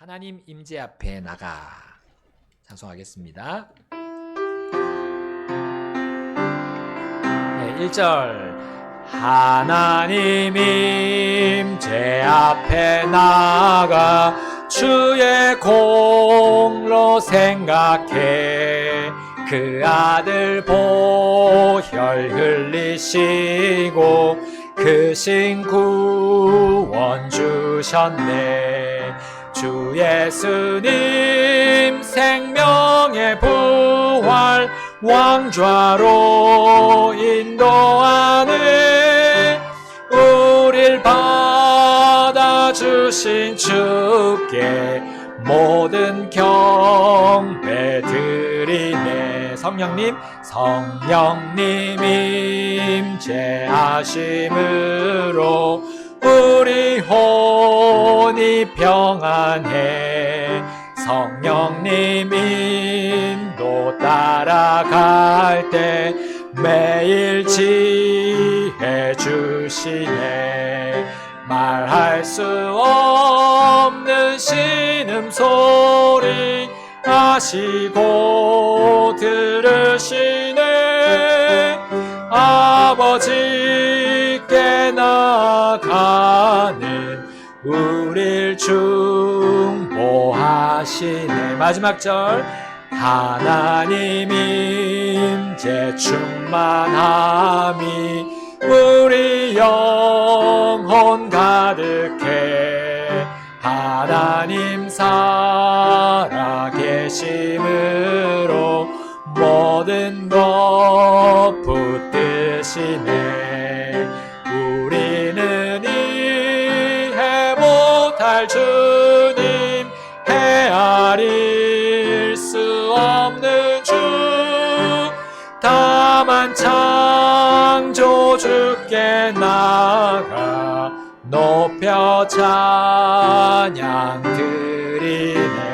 하나님 임재 앞에 나가. 찬송하겠습니다. 네, 1절. 하나님 임재 앞에 나가 주의 공로 생각해. 그 아들 보혈 흘리시고 그신 구원 주셨네 주 예수님 생명의 부활 왕좌로 인도하네. 우릴 받아주신 주께 모든 경배 드리네. 성령님 성령님 임재하심으로 평안해. 성령님 인도 따라갈 때 매일 지혜 주시네. 말할 수 없는 신음 소리 아시고 들으시네. 아버지께 나가는 우릴 중보하시네. 마지막 절. 하나님 임재 충만함이 우리 영혼 가득해. 하나님 살아계심으로 모든 것 붙드시네 못할 주님 헤아릴 수 없는 주. 다만 창조 주께 나가 높여 찬양 드리네